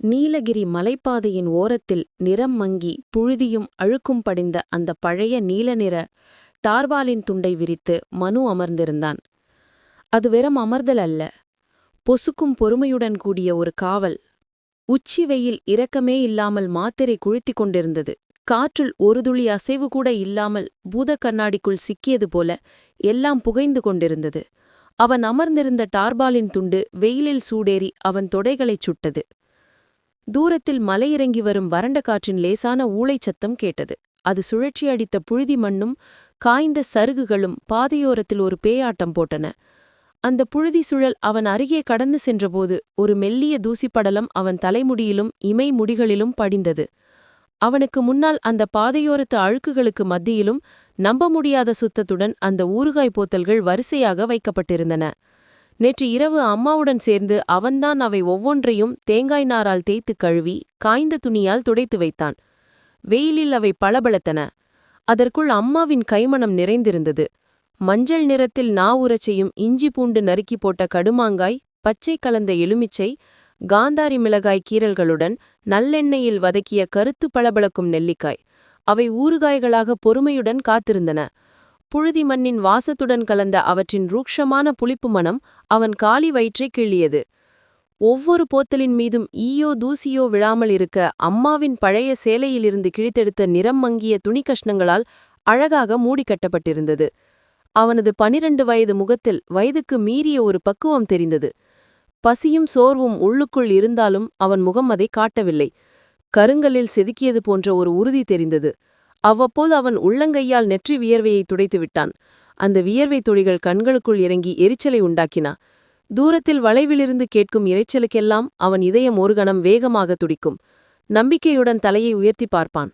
நீலகிரி மலைப்பாதையின் ஓரத்தில் நிறம் மங்கி புழுதியும் அழுக்கும் படிந்த அந்த பழைய நீல நிற டார்பாலின் துண்டை விரித்து மனு அமர்ந்திருந்தான். அது வெறும் அமர்தல் அல்ல. பொசுக்கும் பொறுமையுடன் கூடிய ஒரு காவல். உச்சி வெயில் இரக்கமே இல்லாமல் மாத்திரை குழுத்திக் கொண்டிருந்தது. காற்றில் ஒரு துளி அசைவு கூட இல்லாமல் பூத கண்ணாடிக்குள் சிக்கியது போல எல்லாம் புகைந்து கொண்டிருந்தது. அவன் அமர்ந்திருந்த டார்பாலின் துண்டு வெயிலில் சூடேறி அவன் தொடைகளைச் சுட்டது. தூரத்தில் மலையிறங்கி வரும் வறண்ட காற்றின் லேசான ஊளைச் சத்தம் கேட்டது. அது சுழற்சி அடித்த புழுதி மண்ணும் காய்ந்த சருகுகளும் பாதையோரத்தில் ஒரு பேயாட்டம் போட்டன. அந்த புழுதி சுழல் அவன் அருகே கடந்து சென்றபோது ஒரு மெல்லிய தூசிப்படலம் அவன் தலைமுடியிலும் இமை முடிகளிலும் படிந்தது. அவனுக்கு முன்னால் அந்த பாதையோரத்து அழுக்குகளுக்கு மத்தியிலும் நம்ப முடியாத சுத்தத்துடன் அந்த ஊறுகாய் போத்தல்கள் வரிசையாக வைக்கப்பட்டிருந்தன. நேற்று இரவு அம்மாவுடன் சேர்ந்து அவன்தான் அவை ஒவ்வொன்றையும் தேங்காய் நாரால் தேய்த்து கழுவி காய்ந்த துணியால் துடைத்து வைத்தான். வெயிலில் அவை பளபளத்தன. அதற்குள் அம்மாவின் கைமணம் நிறைந்திருந்தது. மஞ்சள் நிறத்தில் நா உரச்சையும் இஞ்சி பூண்டு நறுக்கி போட்ட கடுமாங்காய் பச்சை கலந்த எலுமிச்சை காந்தாரி மிளகாய் கீரல்களுடன் நல்லெண்ணெயில் வதக்கிய கருத்து பளபளக்கும் நெல்லிக்காய். அவை ஊறுகாய்களாக பொறுமையுடன் காத்திருந்தன. புழுதி மண்ணின் வாசத்துடன் கலந்த அவற்றின் ரூக்ஷமான புளிப்பு மனம் அவன் காலி வயிற்றை கிள்ளியது. ஒவ்வொரு போத்தலின் மீதும் ஈயோ தூசியோ விழாமல் இருக்க அம்மாவின் பழைய சேலையிலிருந்து கிழித்தெடுத்த நிறம் மங்கிய துணி கஷ்ணங்களால் அழகாக மூடி கட்டப்பட்டிருந்தது. அவனது பனிரண்டு வயது முகத்தில் வயதுக்கு மீறிய ஒரு பக்குவம் தெரிந்தது. பசியும் சோர்வும் உள்ளுக்குள் இருந்தாலும் அவன் முகம் அதை காட்டவில்லை. கருங்கலில் செதுக்கியது போன்ற ஒரு உறுதி தெரிந்தது. அவ்வப்போது அவன் உள்ளங்கையால் நெற்றி வியர்வையை துடைத்து விட்டான். அந்த வியர்வை துளிகள் கண்களுக்குள் இறங்கி எரிச்சலை உண்டாக்கினா. தூரத்தில் வளைவிலிருந்து கேட்கும் இறைச்சலுக்கெல்லாம் அவன் இதயம் ஒரு கணம் வேகமாக துடிக்கும். நம்பிக்கையுடன் தலையை உயர்த்தி பார்ப்பான்.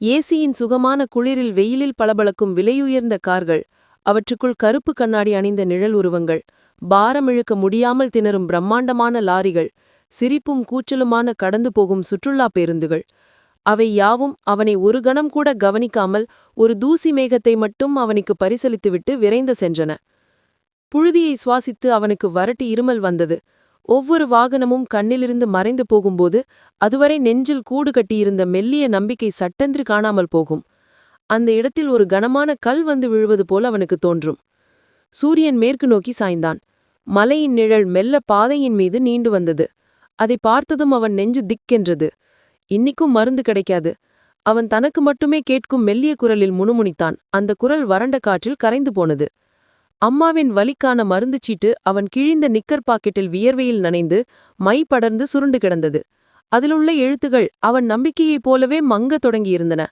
ஏசியின் சுகமான குளிரில் வெயிலில் பளபளக்கும் விலையுயர்ந்த கார்கள் அவற்றுக்குள் கருப்பு கண்ணாடி அணிந்த நிழல் உருவங்கள் பாரம் இழுக்க முடியாமல் திணறும் பிரம்மாண்டமான லாரிகள் சிரிப்பும் கூச்சலுமான கடந்து போகும் சுற்றுலா பேருந்துகள் அவை யாவும் அவனை ஒரு கணம் கூட கவனிக்காமல் ஒரு தூசி மேகத்தை மட்டும் அவனுக்கு பரிசலித்துவிட்டு விரைந்து சென்றன. புழுதியை சுவாசித்து அவனுக்கு வரட்டி இருமல் வந்தது. ஒவ்வொரு வாகனமும் கண்ணிலிருந்து மறைந்து போகும்போது அதுவரை நெஞ்சில் கூடு கட்டியிருந்த மெல்லிய நம்பிக்கை சட்டென்று காணாமல் போகும். அந்த இடத்தில் ஒரு கனமான கல் வந்து விழுவது போல அவனுக்கு தோன்றும். சூரியன் மேற்கு நோக்கி சாய்ந்தான். மலையின் நிழல் மெல்ல பாதையின் மீது நீண்டு வந்தது. அதை பார்த்ததும் அவன் நெஞ்சு திக்கென்றது. இன்னிக்கும் மருந்து கிடைக்காது. அவன் தனக்கு மட்டுமே கேட்கும் மெல்லிய குரலில் முணுமுணித்தான். அந்த குரல் வறண்ட காற்றில் கரைந்து போனது. அம்மாவின் வலிக்கான மருந்து சீட்டு அவன் கிழிந்த நிக்கர் பாக்கெட்டில் வியர்வையில் நனைந்து மை படர்ந்து சுருண்டு கிடந்தது. அதிலுள்ள எழுத்துகள் அவன் நம்பிக்கையைப் போலவே மங்கத் தொடங்கியிருந்தன.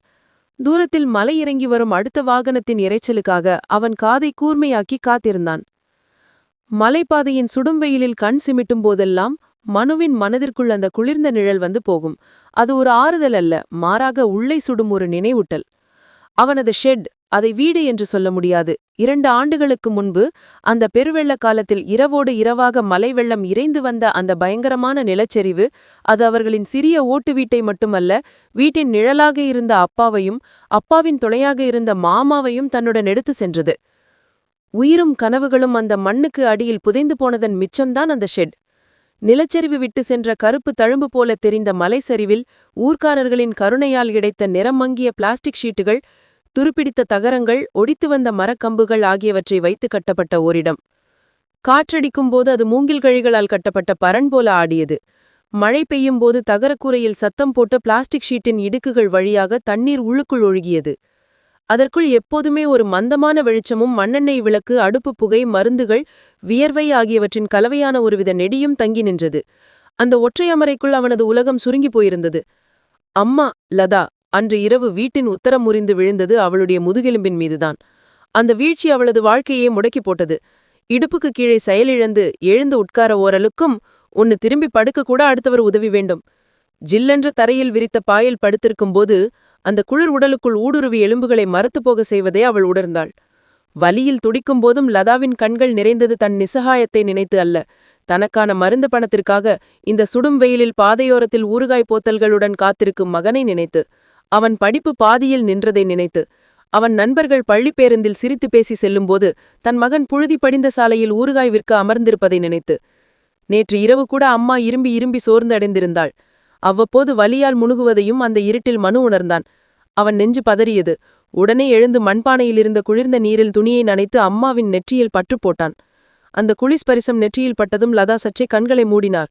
தூரத்தில் மலை இறங்கி வரும் அடுத்த வாகனத்தின் இறைச்சலுக்காக அவன் காதை கூர்மையாக்கி காத்திருந்தான். மலைப்பாதையின் சுடும் வெயிலில் கண் சிமிட்டும் போதெல்லாம் மனுவின் மனதிற்குள் அந்த குளிர்ந்த நிழல் வந்து போகும். அது ஒரு ஆறுதல் அல்ல மாறாக உள்ளே சுடும் ஒரு நினைவூட்டல். அவனது ஷெட் அதை வீடு என்று சொல்ல முடியாது. இரண்டு ஆண்டுகளுக்கு முன்பு அந்த பெருவெள்ள காலத்தில் இரவோடு இரவாக மலை வெள்ளம் இறைந்து வந்த அந்த பயங்கரமான நிலச்சரிவு அது அவர்களின் சிறிய ஓட்டு வீட்டை மட்டுமல்ல வீட்டின் நிழலாக இருந்த அப்பாவையும் அப்பாவின் துணையாக இருந்த மாமாவையும் தன்னுடன் எடுத்து சென்றது. உயிரும் கனவுகளும் அந்த மண்ணுக்கு அடியில் புதைந்து போனதன் மிச்சம்தான் அந்த ஷெட். நிலச்சரிவு விட்டு சென்ற கருப்பு தழும்பு போல தெரிந்த மலைச்சரிவில் ஊர்க்காரர்களின் கருணையால் கிடைத்த நிறமங்கிய பிளாஸ்டிக் ஷீட்டுகள் துருப்பிடித்த தகரங்கள் ஒடித்து வந்த மரக்கம்புகள் ஆகியவற்றை வைத்து கட்டப்பட்ட ஓரிடம். காற்றடிக்கும்போது அது மூங்கில் கழிகளால் கட்டப்பட்ட பரன் போல ஆடியது. மழை பெய்யும் போது தகரக்கூரையில் சத்தம் போட்டு பிளாஸ்டிக் ஷீட்டின் இடுக்குகள் வழியாக தண்ணீர் உள்ளுக்குள் ஒழுகியது. அதற்குள் எப்போதுமே ஒரு மந்தமான வெளிச்சமும் மண்ணெண்ணெய் விளக்கு அடுப்பு புகை மருந்துகள் வியர்வை ஆகியவற்றின் கலவையான ஒருவித நெடியும் தங்கி நின்றது. அந்த ஒற்றையமறைக்குள் அவனது உலகம் சுருங்கி போயிருந்தது. அம்மா லதா! அன்று இரவு வீட்டின் உத்தரம் முறிந்து விழுந்தது அவளுடைய முதுகெலும்பின் மீதுதான். அந்த வீழ்ச்சி அவளது வாழ்க்கையே முடக்கி போட்டது. இடுப்புக்கு கீழே செயலிழந்து எழுந்து உட்கார ஓரலுக்கும் உன்னு திரும்பி படுக்க கூட அடுத்தவர் உதவி வேண்டும். ஜில்லென்ற தரையில் விரித்த பாயில் படுத்திருக்கும்போது அந்த குளிர் உடலுக்குள் ஊடுருவி எலும்புகளை மறத்து போக செய்வதே அவள் உணர்ந்தாள். வலியில் துடிக்கும் போதும் லதாவின் கண்கள் நிறைந்தது தன் நிசகாயத்தை நினைத்து அல்ல. தனக்கான மருந்து பணத்திற்காக இந்த சுடும் வெயிலில் பாதையோரத்தில் ஊறுகாய் போத்தல்களுடன் காத்திருக்கும் மகனை நினைத்து அவன் படிப்பு பாதியில் நின்றதை நினைத்து அவன் நண்பர்கள் பள்ளி பேருந்தில் சிரித்து பேசி செல்லும்போது தன் மகன் புழுதி படிந்த சாலையில் ஊறுகாய் விற்க அமர்ந்திருப்பதை நினைத்து நேற்று இரவு கூட அம்மா இரும்பி இரும்பி சோர்ந்தடைந்திருந்தாள் அவ்வப்போது வலியால் முணுகுவதையும் அந்த இருட்டில் மனு உணர்ந்தான். அவன் நெஞ்சு பதறியது. உடனே எழுந்து மண்பானையில் இருந்த குளிர்ந்த நீரில் துணியை நனைத்து அம்மாவின் நெற்றியில் பற்று போட்டான். அந்த குளிஸ் பரிசம் நெற்றியில் பட்டதும் லதா சற்றே கண்களை மூடினார்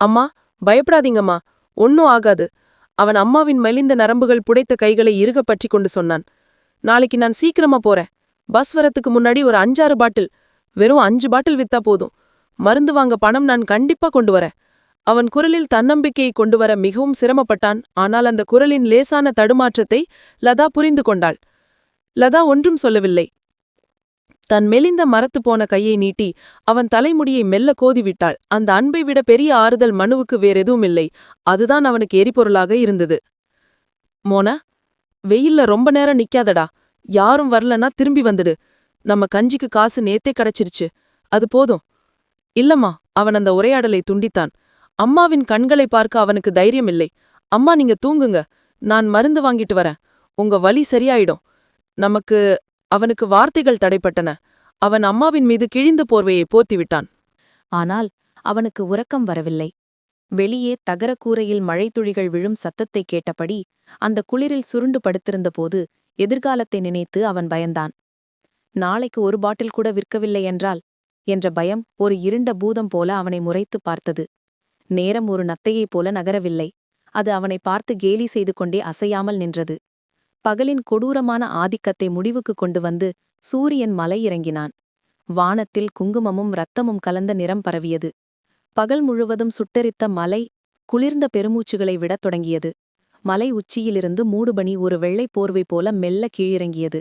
அம்மா பயப்படாதீங்கம்மா. ஒன்னும் ஆகாது. அவன் அம்மாவின் மெலிந்த நரம்புகள் புடைத்த கைகளை இறுக பற்றி கொண்டு சொன்னான். நாளைக்கு நான் சீக்கிரமா போறேன். பஸ் வரத்துக்கு முன்னாடி ஒரு அஞ்சாறு பாட்டில். வெறும் அஞ்சு பாட்டில் வித்தா போதும். மருந்து வாங்க பணம் நான் கண்டிப்பா கொண்டு வரேன். அவன் குரலில் தன்னம்பிக்கையை கொண்டு வர மிகவும் சிரமப்பட்டான். ஆனால் அந்த குரலின் லேசான தடுமாற்றத்தை லதா புரிந்து கொண்டாள். லதா ஒன்றும் சொல்லவில்லை. தன் மெலிந்த மரத்து போன கையை நீட்டி அவன் தலைமுடியை மெல்ல கோதிவிட்டாள். அந்த அன்பை விட பெரிய ஆறுதல் மனுவுக்கு வேறெதுவும் இல்லை அதுதான் அவனுக்கு எரிபொருளாக இருந்தது. மோனா வெயில்ல ரொம்ப நேரம் நிக்காதடா. யாரும் வரலனா திரும்பி வந்துடு. நம்ம கஞ்சிக்கு காசு நேத்தே கிடைச்சிருச்சு. அது போதும். இல்லம்மா அவன் அந்த உரையாடலை துண்டித்தான். அம்மாவின் கண்களை பார்க்க அவனுக்கு தைரியம் இல்லை அம்மா நீங்க தூங்குங்க. நான் மருந்து வாங்கிட்டு வரேன். உங்க வலி சரியாயிடும். நமக்கு அவனுக்கு வார்த்தைகள் தடைப்பட்டன. அவன் அம்மாவின் மீது கிழிந்த போர்வையை போர்த்திவிட்டான். ஆனால் அவனுக்கு உறக்கம் வரவில்லை. வெளியே தகரக்கூரையில் மழைத்துளிகள் விழும் சத்தத்தை கேட்டபடி அந்த குளிரில் சுருண்டு படுத்திருந்தபோது எதிர்காலத்தை நினைத்து அவன் பயந்தான். நாளைக்கு ஒரு பாட்டில் கூட விற்கவில்லை என்றால்? என்ற பயம் ஒரு இருண்ட பூதம் போல அவனை முறைத்து பார்த்தது. நேரம் ஒரு நத்தையைப் போல நகரவில்லை. அது அவனை பார்த்து கேலி செய்து கொண்டே அசையாமல் நின்றது. பகலின் கொடூரமான ஆதிக்கத்தை முடிவுக்கு கொண்டு வந்து சூரியன் மலை இறங்கினான். வானத்தில் குங்குமமும் இரத்தமும் கலந்த நிறம் பரவியது. பகல் முழுவதும் சுட்டரித்த மலை குளிர்ந்த பெருமூச்சுகளை விடத் தொடங்கியது. மலை உச்சியிலிருந்து மூடுபனி ஒரு வெள்ளைப் போர்வை போல மெல்ல கீழிறங்கியது.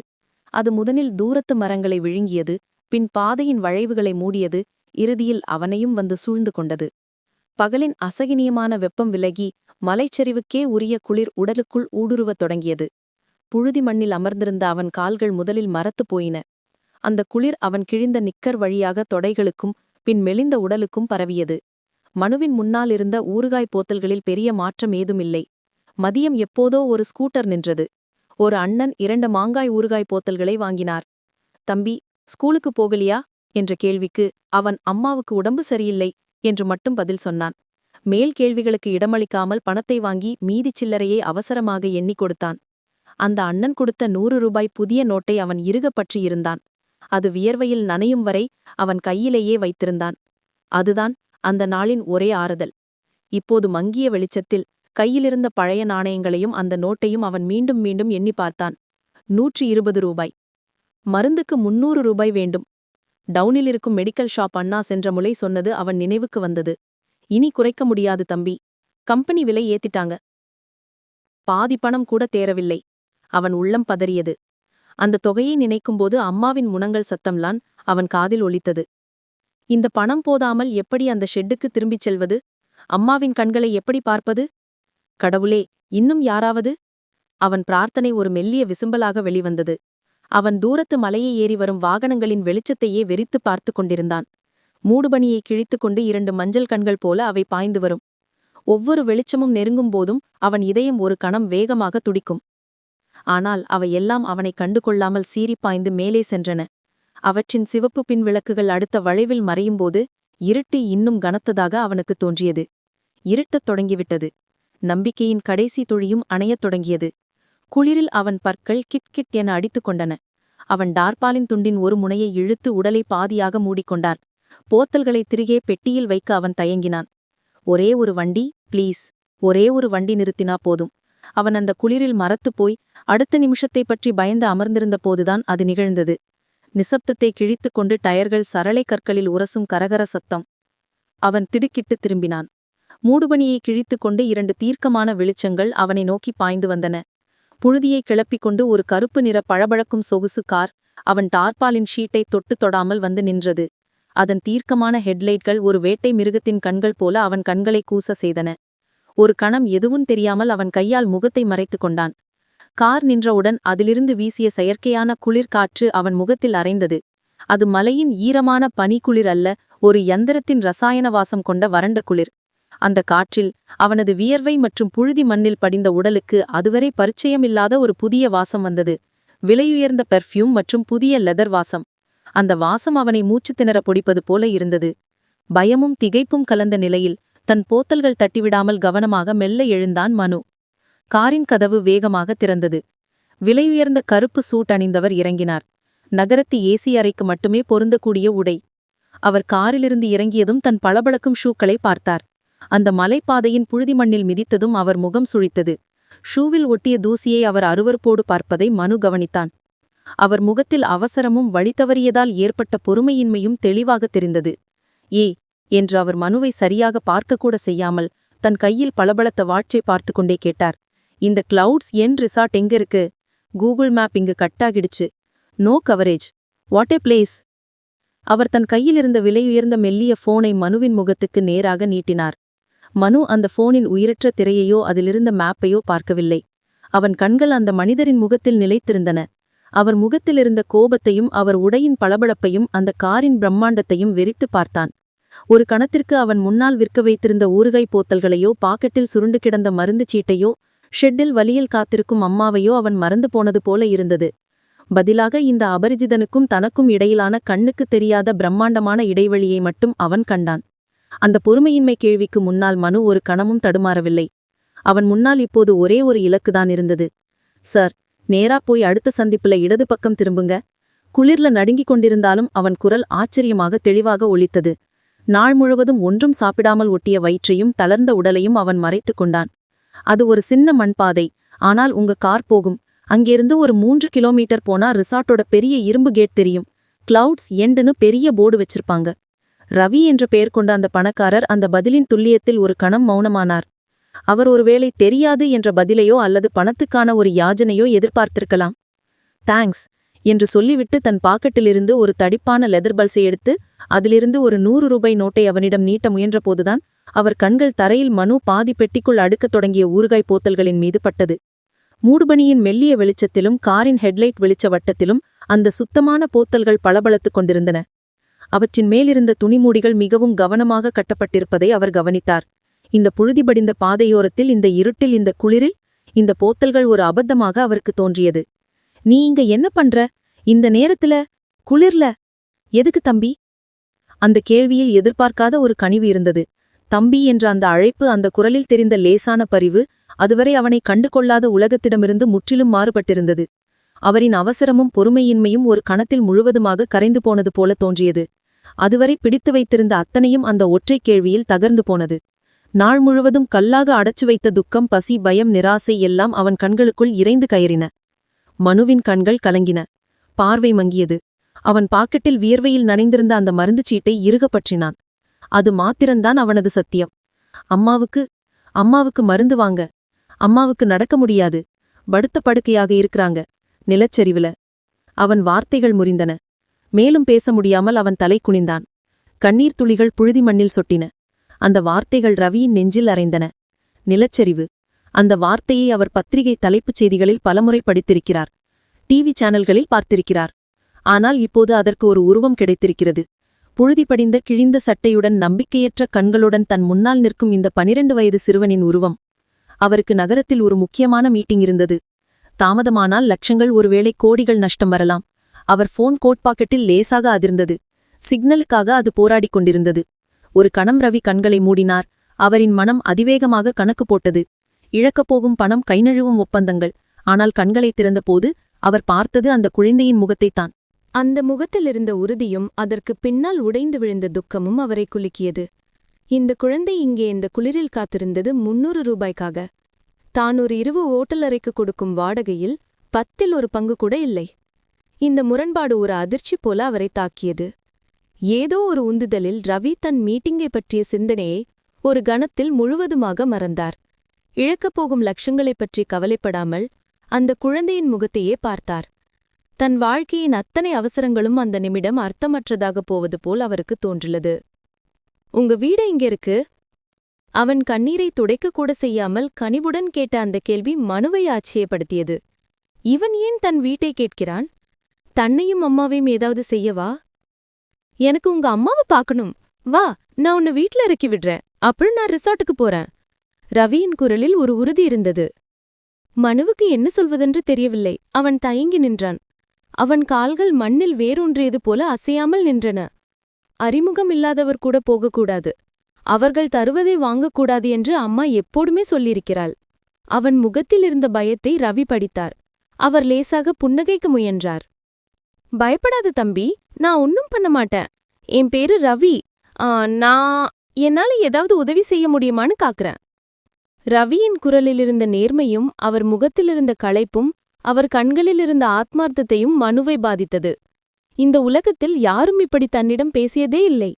அது முதனில் தூரத்து மரங்களை விழுங்கியது பின் பாதையின் வளைவுகளை மூடியது இறுதியில் அவனையும் வந்து சூழ்ந்து கொண்டது. பகலின் அசகினியமான வெப்பம் விலகி மலைச்சரிவுக்கே உரிய குளிர் உடலுக்குள் ஊடுருவத் தொடங்கியது. புழுதி மண்ணில் அமர்ந்திருந்த அவன் கால்கள் முதலில் மரத்துப் போயின. அந்த குளிர் அவன் கிழிந்த நிக்கர் வழியாக தொடைகளுக்கும் பின் மெலிந்த உடலுக்கும் பரவியது. மனுவின் முன்னால் இருந்த ஊறுகாய் போத்தல்களில் பெரிய மாற்றம் ஏதுமில்லை. மதியம் எப்போதோ ஒரு ஸ்கூட்டர் நின்றது. ஒரு அண்ணன் இரண்டு மாங்காய் ஊறுகாய் போத்தல்களை வாங்கினார். தம்பி ஸ்கூலுக்கு போகலியா? என்ற கேள்விக்கு அவன் அம்மாவுக்கு உடம்பு சரியில்லை. என்று மட்டும் பதில் சொன்னான். மேல் கேள்விகளுக்கு இடமளிக்காமல் பணத்தை வாங்கி மீதி சில்லறையை அவசரமாக எண்ணிக் கொடுத்தான். அந்த அண்ணன் கொடுத்த நூறு ரூபாய் புதிய நோட்டை அவன் இறுகப் பற்றியிருந்தான் அது வியர்வையில் நனையும் வரை அவன் கையிலேயே வைத்திருந்தான். அதுதான் அந்த நாளின் ஒரே ஆறுதல். இப்போது மங்கிய வெளிச்சத்தில் கையிலிருந்த பழைய நாணயங்களையும் அந்த நோட்டையும் அவன் மீண்டும் மீண்டும் எண்ணி பார்த்தான். நூற்றி இருபது ரூபாய். மருந்துக்கு முன்னூறு ரூபாய் வேண்டும். டவுனில் இருக்கும் மெடிக்கல் ஷாப் அண்ணா சென்ற முலை சொன்னது அவன் நினைவுக்கு வந்தது. இனி குறைக்க முடியாது தம்பி. கம்பெனி விலை ஏத்திட்டாங்க. பாதி பணம் கூட தேரவில்லை அவன் உள்ளம் பதறியது. அந்த தொகையை நினைக்கும்போது அம்மாவின் முனங்கள் சத்தம்லான் அவன் காதில் ஒலித்தது. இந்த பணம் போதாமல் எப்படி அந்த ஷெட்டுக்கு திரும்பிச் செல்வது? அம்மாவின் கண்களை எப்படி பார்ப்பது? கடவுளே இன்னும் யாராவது? அவன் பிரார்த்தனை ஒரு மெல்லிய விசும்பலாக வெளிவந்தது. அவன் தூரத்து மலையை ஏறி வரும் வாகனங்களின் வெளிச்சத்தையே வெறித்து பார்த்து கொண்டிருந்தான். மூடுபனியை கிழித்துக்கொண்டு இரண்டு மஞ்சள் கண்கள் போல அவை பாய்ந்து வரும். ஒவ்வொரு வெளிச்சமும் நெருங்கும் போதும் அவன் இதயம் ஒரு கணம் வேகமாக துடிக்கும். ஆனால் அவை எல்லாம் அவனை கண்டு கொள்ளாமல் சீறி பாய்ந்து மேலே சென்றன. அவற்றின் சிவப்பு பின் விளக்குகள் அடுத்த வளைவில் மறையும்போது இருட்டு இன்னும் கனத்ததாக அவனுக்குத் தோன்றியது. இருட்டத் தொடங்கிவிட்டது. நம்பிக்கையின் கடைசி துளியும் அணையத் தொடங்கியது. குளிரில் அவன் பற்கள் கிட் கிட் என அடித்துக் கொண்டன. அவன் டார்பாலின் துண்டின் ஒரு முனையை இழுத்து உடலை பாதியாக மூடிக்கொண்டான் போத்தல்களை திருகே பெட்டியில் வைக்க அவன் தயங்கினான். ஒரே ஒரு வண்டி ப்ளீஸ். ஒரே ஒரு வண்டி நிறுத்தினா போதும். அவன் அந்த குளிரில் மரத்து போய் அடுத்த நிமிஷத்தை பற்றி பயந்து அமர்ந்திருந்த போதுதான் அது நிகழ்ந்தது. நிசப்தத்தை கிழித்துக் கொண்டு டயர்கள் சரளை கற்களில் உரசும் கரகர சத்தம். அவன் திடுக்கிட்டு திரும்பினான். மூடுபணியை கிழித்துக் கொண்டு இரண்டு தீர்க்கமான வெளிச்சங்கள் அவனை நோக்கி பாய்ந்து வந்தன. புழுதியை கிளப்பிக் கொண்டு ஒரு கருப்பு நிற பழபழக்கும் சொகுசு கார் அவன் டார்பாலின் ஷீட்டை தொட்டு தொடாமல் வந்து நின்றது. அதன் தீர்க்கமான ஹெட்லைட்கள் ஒரு வேட்டை மிருகத்தின் கண்கள் போல அவன் கண்களை கூச செய்தன. ஒரு கணம் எதுவும் தெரியாமல் அவன் கையால் முகத்தை மறைத்து கொண்டான். கார் நின்றவுடன் அதிலிருந்து வீசிய செயற்கையான குளிர் காற்று அவன் முகத்தில் அரைந்தது. அது மலையின் ஈரமான பனிக்குளிர் அல்ல ஒரு யந்திரத்தின் ரசாயன வாசம் கொண்ட வறண்ட குளிர். அந்த காற்றில் அவனது வியர்வை மற்றும் புழுதி மண்ணில் படிந்த உடலுக்கு அதுவரை பரிச்சயமில்லாத ஒரு புதிய வாசம் வந்தது. விலையுயர்ந்த பெர்ஃப்யூம் மற்றும் புதிய லெதர் வாசம். அந்த வாசம் அவனை மூச்சு திணற பொடிப்பது போல இருந்தது. பயமும் திகைப்பும் கலந்த நிலையில் தன் போத்தல்கள் தட்டிவிடாமல் கவனமாக மெல்ல எழுந்தான் மனு. காரின் கதவு வேகமாக திறந்தது. விலையுயர்ந்த கருப்பு சூட் அணிந்தவர் இறங்கினார். நகரத்து ஏசி அறைக்கு மட்டுமே பொருந்தக்கூடிய உடை. அவர் காரிலிருந்து இறங்கியதும் தன் பளபளக்கும் ஷூக்களை பார்த்தார். அந்த மலைப்பாதையின் புழுதி மண்ணில் மிதித்ததும் அவர் முகம் சுழித்தது. ஷூவில் ஒட்டிய தூசியை அவர் அருவருப்போடு பார்ப்பதை மனு கவனித்தான். அவர் முகத்தில் அவசரமும் வழித்தவறியதால் ஏற்பட்ட பொறுமையின்மையும் தெளிவாக தெரிந்தது. ஏ என்று அவர் மனுவை சரியாக பார்க்கக்கூட செய்யாமல் தன் கையில் பளபளத்த வாட்சை பார்த்து கொண்டே கேட்டார். இந்த கிளவுட்ஸ் என் ரிசார்ட் எங்க இருக்கு? கூகுள் மேப் இங்கு கட்டாகிடுச்சு no coverage. What a place. அவர் தன் கையில் இருந்த விலையுயர்ந்த மெல்லிய போனை மனுவின் முகத்துக்கு நேராக நீட்டினார். மனு அந்த போனின் உயிரற்ற திரையையோ அதிலிருந்த மேப்பையோ பார்க்கவில்லை. அவன் கண்கள் அந்த மனிதரின் முகத்தில் நிலைத்திருந்தன. அவர் முகத்திலிருந்த கோபத்தையும் அவர் உடையின் பளபளப்பையும் அந்த காரின் பிரம்மாண்டத்தையும் வெறித்து பார்த்தான். ஒரு கணத்திற்கு அவன் முன்னால் விற்க வைத்திருந்த ஊறுகாய் போத்தல்களையோ பாக்கெட்டில் சுருண்டு கிடந்த மருந்து சீட்டையோ ஷெட்டில் வலியில் காத்திருக்கும் அம்மாவையோ அவன் மறந்து போனது போல இருந்தது. பதிலாக இந்த அபரிஜிதனுக்கும் தனக்கும் இடையிலான கண்ணுக்குத் தெரியாத பிரம்மாண்டமான இடைவெளியை மட்டும் அவன் கண்டான். அந்த பொறுமையின்மை கேள்விக்கு முன்னால் மனு ஒரு கணமும் தடுமாறவில்லை. அவன் முன்னால் இப்போது ஒரே ஒரு இலக்குதான் இருந்தது. சார் நேரா போய் அடுத்த சந்திப்புல இடது பக்கம் திரும்புங்க. குளிர்ல நடுங்கிக் கொண்டிருந்தாலும் அவன் குரல் ஆச்சரியமாக தெளிவாக ஒலித்தது. நாள் முழுவதும் ஒன்றும் சாப்பிடாமல் ஒட்டிய வயிற்றையும் தளர்ந்த உடலையும் அவன் மறைத்துக் கொண்டான். அது ஒரு சின்ன மண்பாதை. ஆனால் உங்க கார் போகும். அங்கிருந்து ஒரு மூன்று கிலோமீட்டர் போனா ரிசார்ட்டோட பெரிய இரும்பு கேட் தெரியும். கிளவுட்ஸ் எண்டுன்னு பெரிய போர்டு வச்சிருப்பாங்க. ரவி என்ற பெயர் கொண்ட அந்த பணக்காரர் அந்த பதிலின் துல்லியத்தில் ஒரு கணம் மௌனமானார். அவர் ஒருவேளை தெரியாது என்ற பதிலையோ அல்லது பணத்துக்கான ஒரு யாஜனையோ எதிர்பார்த்திருக்கலாம். தேங்க்ஸ் என்று சொல்லிவிட்டு தன் பாக்கெட்டிலிருந்து ஒரு தடிப்பான லெதர் பல்ஸை எடுத்து அதிலிருந்து ஒரு நூறு ரூபாய் நோட்டை அவனிடம் நீட்ட முயன்றபோதுதான் அவர் கண்கள் தரையில் மனு பாதி பெட்டிக்குள் அடுக்கத் தொடங்கிய ஊறுகாய் போத்தல்களின் மீது பட்டது. மூடுபனியின் மெல்லிய வெளிச்சத்திலும் காரின் ஹெட்லைட் வெளிச்ச வட்டத்திலும் அந்த சுத்தமான போத்தல்கள் பளபளத்துக் கொண்டிருந்தன. அவற்றின் மேலிருந்த துணிமூடிகள் மிகவும் கவனமாக கட்டப்பட்டிருப்பதை அவர் கவனித்தார். இந்த புழுதிபடிந்த பாதையோரத்தில் இந்த இருட்டில் இந்த குளிரில் இந்த போத்தல்கள் ஒரு அபத்தமாக அவருக்கு தோன்றியது. நீ இங்க என்ன பண்ற? இந்த நேரத்துல குளிர்ல? எதுக்கு தம்பி? அந்த கேள்வியில் எதிர்பார்க்காத ஒரு கனிவு இருந்தது. தம்பி என்ற அந்த அழைப்பு அந்த குரலில் தெரிந்த லேசான பரிவு அதுவரை அவனை கண்டு கொள்ளாத உலகத்திடமிருந்து முற்றிலும் மாறுபட்டிருந்தது. அவரின் அவசரமும் பொறுமையின்மையும் ஒரு கணத்தில் முழுவதுமாக கரைந்து போனது போல தோன்றியது. அதுவரை பிடித்து வைத்திருந்த அத்தனையும் அந்த ஒற்றைக் கேள்வியில் தகர்ந்து போனது. நாள் முழுவதும் கல்லாக அடைச்சு வைத்த துக்கம் பசி பயம் நிராசை எல்லாம் அவன் கண்களுக்குள் இறைந்து கயறின. மனுவின் கண்கள் கலங்கின. பார்வை மங்கியது. அவன் பாக்கெட்டில் வியர்வையில் நனைந்திருந்த அந்த மருந்துச் சீட்டை இறுகப் பற்றினான் அது மாத்திரந்தான் அவனது சத்தியம். அம்மாவுக்கு அம்மாவுக்கு மருந்து வாங்க. அம்மாவுக்கு நடக்க முடியாது. படுத்த படுக்கையாக இருக்கிறாங்க. நிலச்சரிவுல. அவன் வார்த்தைகள் முறிந்தன. மேலும் பேச முடியாமல் அவன் தலை குனிந்தான். கண்ணீர் துளிகள் புழுதி மண்ணில் சொட்டின. அந்த வார்த்தைகள் ரவியின் நெஞ்சில் அறைந்தன நிலச்சரிவு. அந்த வார்த்தையை அவர் பத்திரிகை தலைப்புச் செய்திகளில் பலமுறை படித்திருக்கிறார். டிவி சேனல்களில் பார்த்திருக்கிறார். ஆனால் இப்போது அதற்கு ஒரு உருவம் கிடைத்திருக்கிறது. புழுதி படிந்த கிழிந்த சட்டையுடன் நம்பிக்கையற்ற கண்களுடன் தன் முன்னால் நிற்கும் இந்த பனிரெண்டு வயது சிறுவனின் உருவம். அவருக்கு நகரத்தில் ஒரு முக்கியமான மீட்டிங் இருந்தது. தாமதமானால் லட்சங்கள் ஒருவேளை கோடிகள் நஷ்டம் வரலாம். அவர் போன் கோட் பாக்கெட்டில் லேசாக அதிர்ந்தது. சிக்னலுக்காக அது போராடிக் கொண்டிருந்தது. ஒரு கணம் ரவி கண்களை மூடினார். அவரின் மனம் அதிவேகமாக கணக்கு போட்டது. இழக்கப்போகும் பணம் கைநழுவும் ஒப்பந்தங்கள். ஆனால் கண்களை திறந்தபோது அவர் பார்த்தது அந்த குழந்தையின் முகத்தைத்தான். அந்த முகத்திலிருந்த உறுதியும் அதற்கு பின்னால் உடைந்து விழுந்த துக்கமும் அவரை குலுக்கியது. இந்த குழந்தை இங்கே இந்த குளிரில் காத்திருந்தது முன்னூறு ரூபாய்க்காக. தான் ஒரு இரவு ஓட்டலறைக்கு கொடுக்கும் வாடகையில் பத்தில் ஒரு பங்கு கூட இல்லை. இந்த முரண்பாடு ஒரு அதிர்ச்சி போல அவரை தாக்கியது. ஏதோ ஒரு உந்துதலில் ரவி தன் மீட்டிங்கை பற்றிய சிந்தனையை ஒரு கணத்தில் முழுவதுமாக மறந்தார். இழக்கப் போகும் லட்சங்களைப் பற்றி கவலைப்படாமல் அந்த குழந்தையின் முகத்தையே பார்த்தார். தன் வாழ்க்கையின் அத்தனை அவசரங்களும் அந்த நிமிடம் அர்த்தமற்றதாகப் போவது போல் அவருக்கு தோன்றுள்ளது உங்க வீடு இங்க இருக்கு? அவன் கண்ணீரை துடைக்க கூட செய்யாமல் கனிவுடன் கேட்ட அந்த கேள்வி மனுவை ஆச்சரியப்படுத்தியது. இவன் ஏன் தன் வீட்டை கேட்கிறான்? தன்னையும் அம்மாவையும் ஏதாவது செய்யவா எனக்கு உங்க அம்மாவை பார்க்கணும். வா நான் உன்னை வீட்ல இறக்கி விடுறேன். அப்புறம் நான் ரிசார்ட்டுக்கு போறேன். ரவியின் குரலில் ஒரு உறுதி இருந்தது. மனுவுக்கு என்ன சொல்வதென்று தெரியவில்லை. அவன் தயங்கி நின்றான். அவன் கால்கள் மண்ணில் வேரூன்றியது போல அசையாமல் நின்றன. அறிமுகம் இல்லாதவர் கூட போகக்கூடாது. அவர்கள் தருவதை வாங்கக்கூடாது என்று அம்மா எப்போதுமே சொல்லியிருக்கிறாள். அவன் முகத்தில் இருந்த பயத்தை ரவி படித்தார். அவர் லேசாக புன்னகைக்க முயன்றார். பயப்படாத தம்பி நான் ஒன்னும் பண்ண மாட்டேன். என் பேரு ரவி. ஆ, நான் என்னால ஏதாவது உதவி செய்ய முடியுமான்னு காக்குறேன். ரவியின் குரலிலிருந்த நேர்மையும் அவர் முகத்திலிருந்த களைப்பும் அவர் கண்களிலிருந்த ஆத்மார்த்தத்தையும் மனுவை பாதித்தது. இந்த உலகத்தில் யாரும் இப்படி தன்னிடம் பேசியதே இல்லை.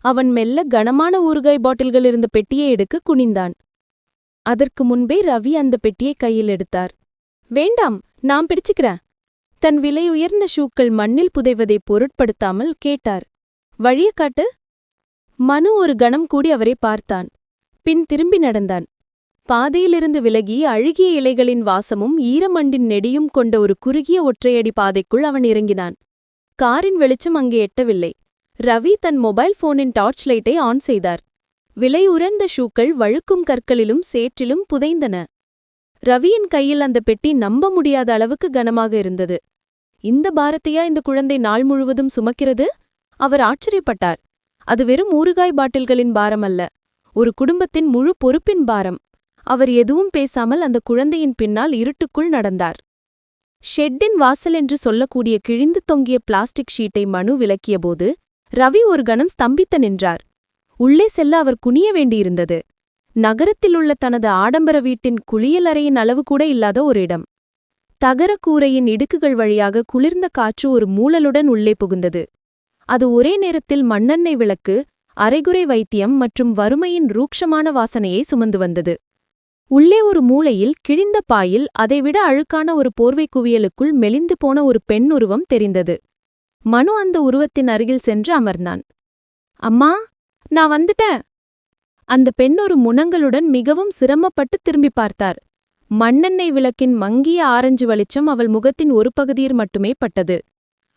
அவன் மெல்ல கனமான ஊறுகாய் பாட்டில்கள் இருந்த பெட்டியை எடுக்க குனிந்தான். அதற்கு முன்பே ரவி அந்த பெட்டியை கையில் எடுத்தார். வேண்டாம் நான் பிடிச்சுக்கிறேன். தன் விலை உயர்ந்த ஷூக்கள் மண்ணில் புதைவதை பொருட்படுத்தாமல் கேட்டார். வழிய காட்டு மனு ஒரு கணம் கூடி அவரை பார்த்தான். பின் திரும்பி நடந்தான். பாதையிலிருந்து விலகி அழுகிய இலைகளின் வாசமும் ஈரமண்டின் நெடியும் கொண்ட ஒரு குறுகிய ஒற்றையடி பாதைக்குள் அவன் இறங்கினான். காரின் வெளிச்சம் அங்கே எட்டவில்லை. ரவி தன் மொபைல் போனின் டார்ச் லைட்டை ஆன் செய்தார். விலை உறந்த ஷூக்கள் வழுக்கும் கற்களிலும் சேற்றிலும் புதைந்தன. ரவியின் கையில் அந்த பெட்டி நம்ப முடியாத அளவுக்கு கனமாக இருந்தது. இந்த பாரத்தையா இந்த குழந்தை நாள் முழுவதும் சுமக்கிறது? அவர் ஆச்சரியப்பட்டார். அது வெறும் ஊறுகாய் பாட்டில்களின் பாரம் அல்ல ஒரு குடும்பத்தின் முழு பொறுப்பின் பாரம். அவர் எதுவும் பேசாமல் அந்த குழந்தையின் பின்னால் இருட்டுக்குள் நடந்தார். ஷெட்டின் வாசல் என்று சொல்லக்கூடிய கிழிந்து தொங்கிய பிளாஸ்டிக் ஷீட்டை மனு விலக்கியபோது ரவி ஒரு கணம் ஸ்தம்பித்து நின்றார். உள்ளே செல்ல அவர் குனிய வேண்டியிருந்தது. நகரத்திலுள்ள தனது ஆடம்பர வீட்டின் குளியலறையின் அளவு கூட இல்லாத ஒரு இடம். தகர கூரையின் இடுக்குகள் வழியாக குளிர்ந்த காற்று ஒரு மூளலுடன் உள்ளே புகுந்தது. அது ஒரே நேரத்தில் மண்ணெண்ணெய் விளக்கு அரைகுறை வைத்தியம் மற்றும் வறுமையின் ரூக்ஷமான வாசனையை சுமந்து வந்தது. உள்ளே ஒரு மூலையில் கிழிந்த பாயில் அதைவிட அழுக்கான ஒரு போர்வை குவியலுக்குள் மெலிந்து போன ஒரு பெண் உருவம் தெரிந்தது. மனு அந்த உருவத்தின் அருகில் சென்று அமர்ந்தான். அம்மா நான் வந்துட்டேன். அந்த பெண் ஒரு முனங்களுடன் மிகவும் சிரமப்பட்டு திரும்பி பார்த்தார். மண்ணெண்ணெய் விளக்கின் மங்கிய ஆரஞ்சு வெளிச்சம் அவள் முகத்தின் ஒரு பகுதியில் மட்டுமே பட்டது.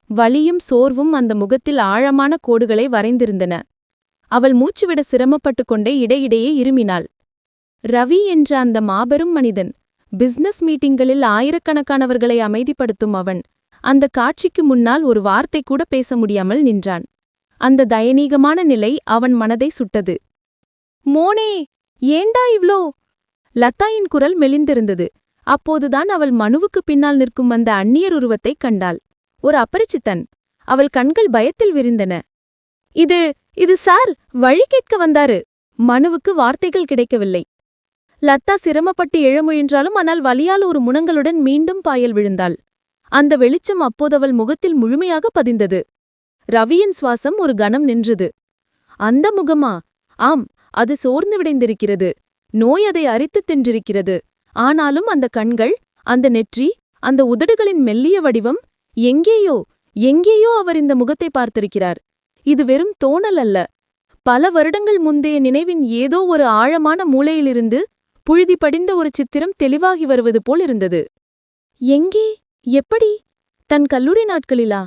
வலியும் சோர்வும் அந்த முகத்தில் ஆழமான கோடுகளை வரைந்திருந்தன. அவள் மூச்சுவிட சிரமப்பட்டு கொண்டே இடையிடையே இருமினாள். ரவி என்ற அந்த மாபெரும் மனிதன் பிசினஸ் மீட்டிங்களில் ஆயிரக்கணக்கானவர்களை அமைதிப்படுத்தும் அவன் அந்த காட்சிக்கு முன்னால் ஒரு வார்த்தை கூட பேச முடியாமல் நின்றான். அந்த தயனீகமான நிலை அவன் மனதை சுட்டது. மோனே ஏண்டா இவ்ளோ? லதாயின் குரல் மெலிந்திருந்தது. அப்போதுதான் அவள் மனுவுக்கு பின்னால் நிற்கும் அந்த அந்நியர் உருவத்தைக் கண்டாள். ஒரு அபரிச்சித்தன். அவள் கண்கள் பயத்தில் விரிந்தன. இது இது சார் வழி கேட்க வந்தாரு. மனுவுக்கு வார்த்தைகள் கிடைக்கவில்லை. லத்தா சிரமப்பட்டு எழ முயன்றாலும் ஆனால் வலியால் ஒரு முனங்களுடன் மீண்டும் பாயல் விழுந்தாள். அந்த வெளிச்சம் அப்போது அவள் முகத்தில் முழுமையாக பதிந்தது. ரவியின் சுவாசம் ஒரு கணம் நின்றது. அந்த முகமா? ஆம் அது சோர்ந்து விடைந்திருக்கிறது. நோய் அதை அரித்துத் தின்றிருக்கிறது. ஆனாலும் அந்த கண்கள் அந்த நெற்றி அந்த உதடுகளின் மெல்லிய வடிவம் எங்கேயோ எங்கேயோ அவர் இந்த முகத்தை பார்த்திருக்கிறார். இது வெறும் தோணல் அல்ல. பல வருடங்கள் முந்தைய நினைவின் ஏதோ ஒரு ஆழமான மூலையிலிருந்து புழுதி படிந்த ஒரு சித்திரம் தெளிவாகி வருவது போல் இருந்தது. எங்கே? எப்படி? தன் கல்லூரி நாட்களிலா?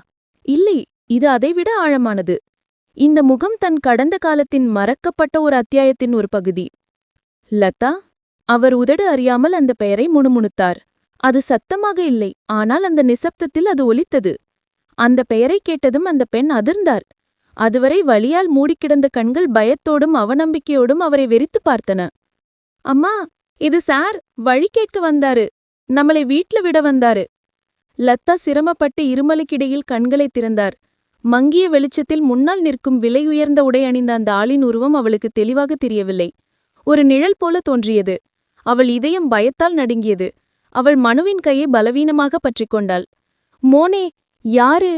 இல்லை இது அதைவிட ஆழமானது. இந்த முகம் தன் கடந்த காலத்தின் மறக்கப்பட்ட ஒரு அத்தியாயத்தின் ஒரு பகுதி. லதா அவர் உதடு அறியாமல் அந்த பெயரை முணுமுணுத்தார். அது சத்தமாக இல்லை ஆனால் அந்த நிசப்தத்தில் அது ஒலித்தது. அந்த பெயரைக் கேட்டதும் அந்த பெண் அதிர்ந்தார். அதுவரை வழியால் மூடிக்கிடந்த கண்கள் பயத்தோடும் அவநம்பிக்கையோடும் அவரை வெறித்துப் பார்த்தன. அம்மா இது சார் வழி கேட்க வந்தாரு. நம்மளை வீட்ல விட வந்தாரு. லத்தா சிரமப்பட்டு இருமலுக்கிடையில் கண்களைத் திறந்தார். மங்கிய வெளிச்சத்தில் முன்னால் நிற்கும் விலை உயர்ந்த உடை அணிந்த அந்த ஆளின் உருவம் அவளுக்கு தெளிவாக தெரியவில்லை. ஒரு நிழல் போல தோன்றியது. அவள் இதயம் பயத்தால் நடுங்கியது. அவள் மனுவின் கையை பலவீனமாக பற்றி கொண்டாள். மோனே யாரு?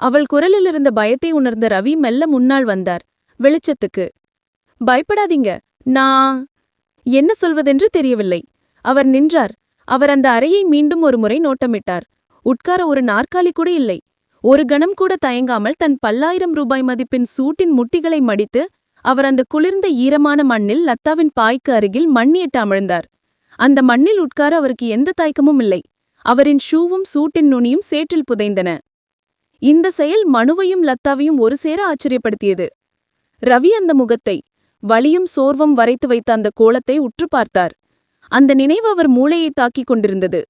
அவள் குரலில் இருந்த பயத்தை உணர்ந்த ரவி மெல்ல முன்னால் வந்தார் வெளிச்சத்துக்கு. பயப்படாதீங்க நான் என்ன சொல்வதென்று தெரியவில்லை. அவர் நின்றார். அவர் அந்த அறையை மீண்டும் ஒரு முறை நோட்டமிட்டார். உட்கார ஒரு நாற்காலி கூட இல்லை. ஒரு கணம் கூட தயங்காமல் தன் பல்லாயிரம் ரூபாய் மதிப்பின் சூட்டின் முட்டிகளை மடித்து அவர் அந்த குளிர்ந்த ஈரமான மண்ணில் லத்தாவின் பாய்க்கு அருகில் மண்ணியிட்டு அமிழ்ந்தார். அந்த மண்ணில் உட்கார அவருக்கு எந்த தயக்கமும் இல்லை. அவரின் ஷூவும் சூட்டின் நுனியும் சேற்றில் புதைந்தன. இந்த செயல் மனுவையும் லத்தாவையும் ஒரு சேர ஆச்சரியப்படுத்தியது. ரவி அந்த முகத்தை வலியும் சோர்வும் வரைத்து வைத்த அந்த கோலத்தை உற்று பார்த்தார். அந்த நினைவு அவர் மூளையை தாக்கிக் கொண்டிருந்தது.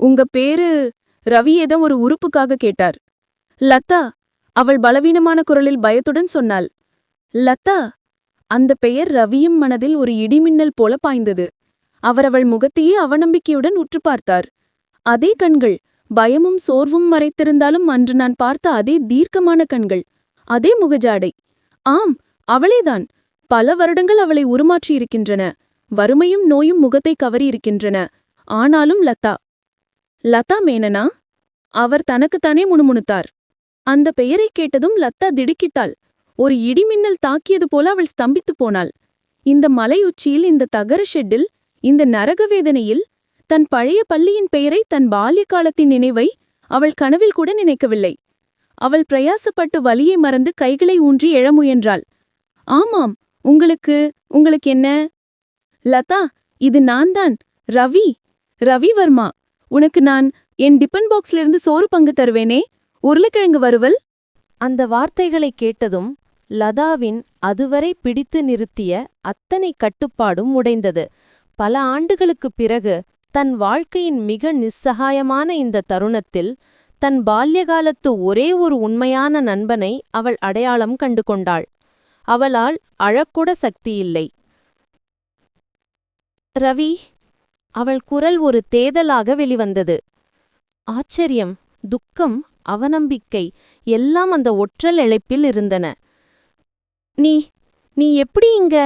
உங்க பேரு? ரவி ஏதோ ஒரு உறுப்புக்காக கேட்டார். லத்தா அவள் பலவீனமான குரலில் பயத்துடன் சொன்னாள். லதா! அந்த பெயர் ரவியும் மனதில் ஒரு இடிமின்னல் போல பாய்ந்தது. அவர் அவள் முகத்தையே அவநம்பிக்கையுடன் உற்று பார்த்தார். அதே கண்கள் பயமும் சோர்வும் மறைத்திருந்தாலும் அன்று நான் பார்த்த அதே தீர்க்கமான கண்கள் அதே முகஜாடை. ஆம் அவளேதான். பல வருடங்கள் அவளை உருமாற்றியிருக்கின்றன வறுமையும் நோயும் முகத்தை கவரியிருக்கின்றன ஆனாலும் லதா! லதா மேனனா? அவர் தனக்குத்தானே முணுமுணுத்தார். அந்த பெயரைக் கேட்டதும் லத்தா திடுக்கிட்டாள். ஒரு இடிமின்னல் தாக்கியது போல அவள் ஸ்தம்பித்துப் போனாள். இந்த மலையுச்சியில் இந்த தகர ஷெட்டில் இந்த நரகவேதனையில் தன் பழைய பள்ளியின் பெயரை தன் பால்ய காலத்தின் நினைவை அவள் கனவில் கூட நினைக்கவில்லை. அவள் பிரயாசப்பட்டு வலியை மறந்து கைகளை ஊன்றி எழ முயன்றாள். ஆமாம் உங்களுக்கு உங்களுக்கு என்ன? லதா இது நான்தான் ரவி ரவி வர்மா உனக்கு நான் என் டிபன் பாக்ஸ்லிருந்து சோறு பங்கு தருவேனே உருளைக்கிழங்கு வருவல் அந்த வார்த்தைகளைக் கேட்டதும் லதாவின் அதுவரை பிடித்து நிறுத்திய அத்தனை கட்டுப்பாடும் உடைந்தது. பல ஆண்டுகளுக்குப் பிறகு தன் வாழ்க்கையின் மிக நிஸ்ஸகாயமான இந்த தருணத்தில் தன் பால்யகாலத்து ஒரே ஒரு உண்மையான நண்பனை அவள் அடையாளம் கண்டு கொண்டாள் அவளால் அழக்கூட சக்தியில்லை. ரவி அவள் குரல் ஒரு தேதலாக வெளிவந்தது. ஆச்சரியம் துக்கம் அவநம்பிக்கை எல்லாம் அந்த ஒற்றல் இழைப்பில் இருந்தன. நீ நீ எப்படி இங்க?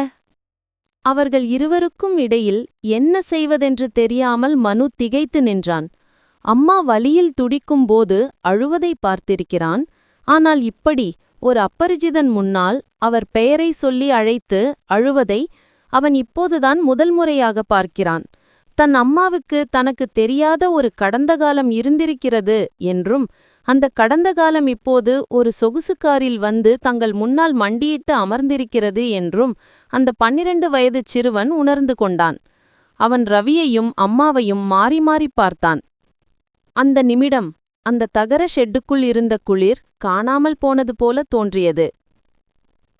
அவர்கள் இருவருக்கும் இடையில் என்ன செய்வதென்று தெரியாமல் மனு திகைத்து நின்றான். அம்மா வலியில் துடிக்கும்போது அழுவதை பார்த்திருக்கிறான். ஆனால் இப்படி ஒரு அப்பரிஜிதன் முன்னால் அவர் பெயரை சொல்லி அழைத்து அழுவதை அவன் இப்போதுதான் முதல் முறையாக பார்க்கிறான். தன் அம்மாவுக்கு தனக்கு தெரியாத ஒரு கடந்த காலம் இருந்திருக்கிறது என்றும் அந்த கடந்த காலம் இப்போது ஒரு சொகுசுக்காரில் வந்து தங்கள் முன்னால் மண்டியிட்டு அமர்ந்திருக்கிறது என்றும் அந்த பன்னிரண்டு வயது சிறுவன் உணர்ந்து கொண்டான். அவன் ரவியையும் அம்மாவையும் மாறி மாறி பார்த்தான். அந்த நிமிடம் அந்த தகர ஷெட்டுக்குள் இருந்த குளிர் காணாமல் போனது போல தோன்றியது.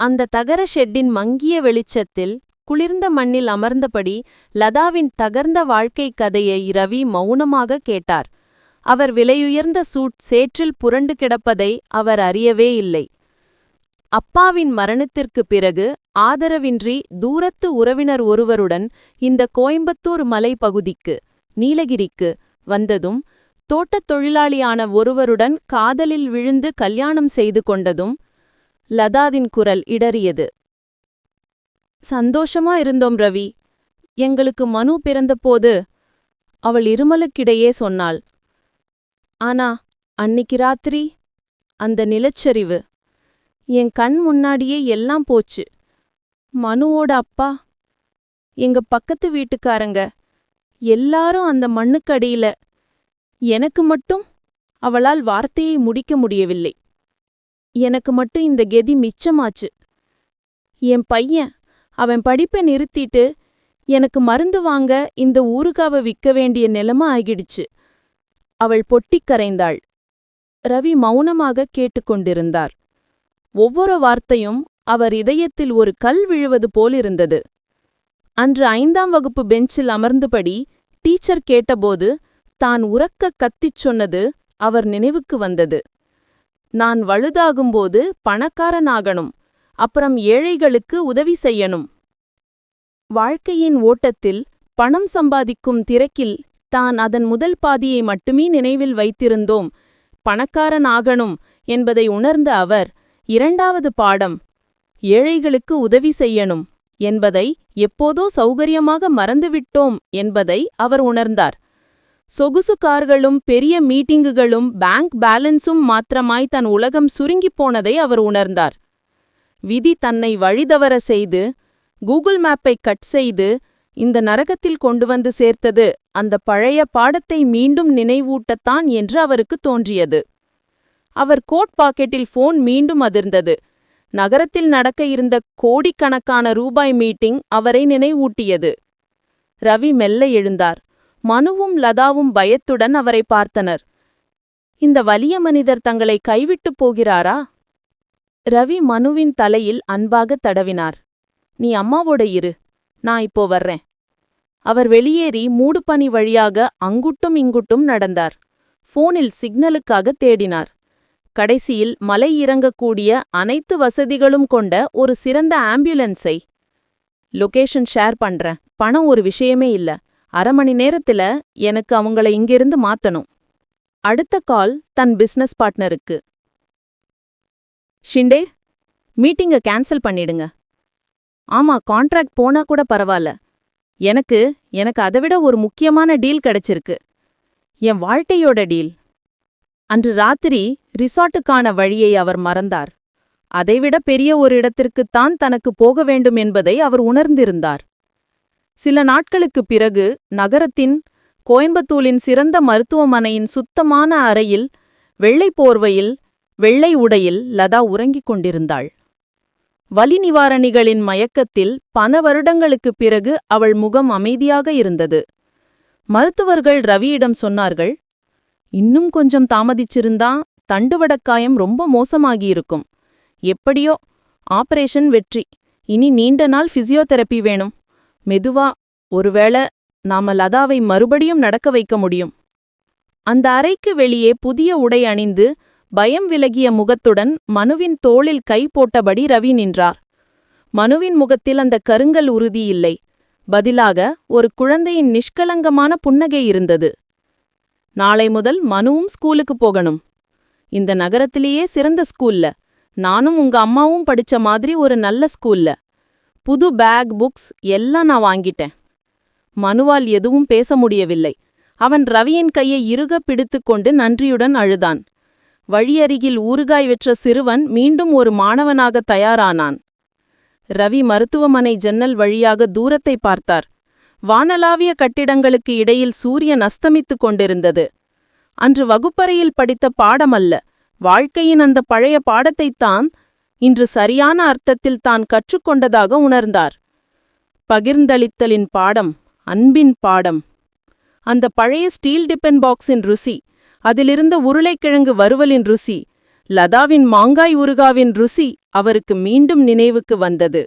அந்த தகர ஷெட்டின் மங்கிய வெளிச்சத்தில் குளிர்ந்த மண்ணில் அமர்ந்தபடி லதாவின் தகர்ந்த வாழ்க்கைக் கதையை ரவி மௌனமாக கேட்டார். அவர் விலையுயர்ந்த சூட் சேற்றில் புரண்டு கிடப்பதை அவர் அறியவே இல்லை. அப்பாவின் மரணத்திற்குப் பிறகு ஆதரவின்றி தூரத்து உறவினர் ஒருவருடன் இந்த கோயம்புத்தூர் மலைப்பகுதிக்கு நீலகிரிக்கு வந்ததும் தோட்டத் தொழிலாளியான ஒருவருடன் காதலில் விழுந்து கல்யாணம் செய்து கொண்டதும் லதாதின் குரல் இடறியது. சந்தோஷமா இருந்தோம் ரவி. எங்களுக்கு மனு பிறந்தபோது அவள் இருமலுக்கிடையே சொன்னாள். ஆனா அன்னிக்கு ராத்திரி அந்த நிலச்சரிவு. என் கண் முன்னாடியே எல்லாம் போச்சு. மனுவோட அப்பா எங்க பக்கத்து வீட்டுக்காரங்க எல்லாரும் அந்த மண்ணுக்கடியில எனக்கு மட்டும் அவளால் வார்த்தையை முடிக்க முடியவில்லை. எனக்கு மட்டும் இந்த கெதி மிச்சமாச்சு. என் பையன் அவன் படிப்பை நிறுத்திட்டு எனக்கு மருந்து வாங்க இந்த ஊறுகாவை விற்க வேண்டிய நிலமை ஆகிடுச்சு. அவள் பொட்டிக் கரைந்தாள். ரவி மௌனமாக கேட்டுக்கொண்டிருந்தார். ஒவ்வொரு வார்த்தையும் அவர் இதயத்தில் ஒரு கல் விழுவது போலிருந்தது. அன்று ஐந்தாம் வகுப்பு பெஞ்சில் அமர்ந்தபடி டீச்சர் கேட்டபோது தான் உறக்க கத்திச் சொன்னது அவர் நினைவுக்கு வந்தது. நான் வழுதாகும்போது பணக்காரனாகணும் அப்புறம் ஏழைகளுக்கு உதவி செய்யணும். வாழ்க்கையின் ஓட்டத்தில் பணம் சம்பாதிக்கும் திரக்கில் தான் அதன் முதல் பாதியை மட்டுமே நினைவில் வைத்திருந்தோம். பணக்காரனாகணும் என்பதை உணர்ந்த அவர் இரண்டாவது பாடம் ஏழைகளுக்கு உதவி செய்யணும் என்பதை எப்போதோ சௌகரியமாக மறந்துவிட்டோம் என்பதை அவர் உணர்ந்தார். சொகுசு கார்களும் பெரிய மீட்டிங்குகளும் பேங்க் பேலன்ஸும் மாத்திரமாய் தன் உலகம் சுருங்கிப் போனதை அவர் உணர்ந்தார். விதி தன்னை வழிதவர செய்து கூகுள் மேப்பை கட் செய்து இந்த நரகத்தில் கொண்டு வந்து சேர்த்தது. அந்த பழைய பாடத்தை மீண்டும் நினைவூட்டத்தான் என்று அவருக்கு தோன்றியது. அவர் கோட் பாக்கெட்டில் போன் மீண்டும் அதிர்ந்தது. நகரத்தில் நடக்க இருந்த கோடிக்கணக்கான ரூபாய் மீட்டிங் அவரை நினைவூட்டியது. ரவி மெல்ல எழுந்தார். மனுவும் லதாவும் பயத்துடன் அவரை பார்த்தனர். இந்த வலிய மனிதர் தங்களை கைவிட்டுப் போகிறாரா? ரவி மனுவின் தலையில் அன்பாக தடவினார். நீ அம்மாவோட இரு. நான் இப்போ வர்றேன். அவர் வெளியேறி மூடுபனி வழியாக அங்குட்டும் இங்குட்டும் நடந்தார். போனில் சிக்னலுக்காக தேடினார். கடைசியில் மலை இறங்கக்கூடிய அனைத்து வசதிகளும் கொண்ட ஒரு சிறந்த ஆம்புலன்ஸை லொகேஷன் ஷேர் பண்றேன். பணம் ஒரு விஷயமே இல்ல. அரை மணி நேரத்துல எனக்கு அவங்கள இங்கிருந்து மாத்தணும். அடுத்த கால் தன் பிசினஸ் பார்ட்னருக்கு. ஷிண்டே மீட்டிங்க கேன்சல் பண்ணிடுங்க. ஆமா கான்ட்ராக்ட் போனா கூட பரவாயில்ல. எனக்கு எனக்கு அதை விட ஒரு முக்கியமான டீல் கிடைச்சிருக்கு. என் வாழ்க்கையோட டீல். அன்று ராத்திரி ரிசார்ட்டுக்கான வழியை அவர் மறந்தார். அதைவிட பெரிய ஒரு இடத்திற்குத்தான் தனக்கு போக வேண்டும் என்பதை அவர் உணர்ந்திருந்தார். சில நாட்களுக்குப் பிறகு நகரத்தின் கோயம்புத்தூரின் சிறந்த மருத்துவமனையின் சுத்தமான அறையில் வெள்ளை போர்வையில் வெள்ளை உடையில் லதா உறங்கிக் கொண்டிருந்தாள். வலி நிவாரணிகளின் மயக்கத்தில் பல வருடங்களுக்குப் பிறகு அவள் முகம் அமைதியாக இருந்தது. மருத்துவர்கள் ரவியிடம் சொன்னார்கள் இன்னும் கொஞ்சம் தாமதிச்சிருந்தா தண்டுவடக்காயம் ரொம்ப மோசமாகியிருக்கும். எப்படியோ ஆபரேஷன் வெற்றி. இனி நீண்ட நாள் பிசியோதெரப்பி வேணும். மெதுவா ஒருவேளை நாம லதாவை மறுபடியும் நடக்க வைக்க முடியும் அந்த அறைக்கு வெளியே புதிய உடை அணிந்து பயம் விலகிய முகத்துடன் மனுவின் தோளில் கை போட்டபடி ரவி நின்றார். மனுவின் முகத்தில் அந்த கருங்கல் உறுதி இல்லை. பதிலாக ஒரு குழந்தையின் நிஷ்கலங்கமான புன்னகை இருந்தது. நாளை முதல் மனுவும் ஸ்கூலுக்கு போகணும். இந்த நகரத்திலேயே சிறந்த ஸ்கூல்ல. நானும் உங்க அம்மாவும் படிச்ச மாதிரி ஒரு நல்ல ஸ்கூல்ல. புது பேக் புக்ஸ் எல்லாம் நான் வாங்கிட்டேன். மனுவால் எதுவும் பேச முடியவில்லை. அவன் ரவியின் கையை இறுக பிடித்துக்கொண்டு நன்றியுடன் அழுதான். வழியருகில் ஊறுகாய் வெற்ற சிறுவன் மீண்டும் ஒரு மாணவனாக தயாரானான். ரவி மருத்துவமனை ஜன்னல் வழியாக தூரத்தை பார்த்தார். வானளாவிய கட்டிடங்களுக்கு இடையில் சூரியன் அஸ்தமித்துக் கொண்டிருந்தது. அன்று வகுப்பறையில் படித்த பாடமல்ல வாழ்க்கையின் அந்த பழைய பாடத்தைத்தான் இன்று சரியான அர்த்தத்தில் தான் கற்றுக்கொண்டதாக உணர்ந்தார். பகிர்ந்தளித்தலின் பாடம் அன்பின் பாடம். அந்த பழைய ஸ்டீல் டிபன் பாக்ஸின் ருசி அதிலிருந்த உருளைக்கிழங்கு வறுவலின் ருசி லதாவின் மாங்காய் உருகாவின் ருசி அவருக்கு மீண்டும் நினைவுக்கு வந்தது.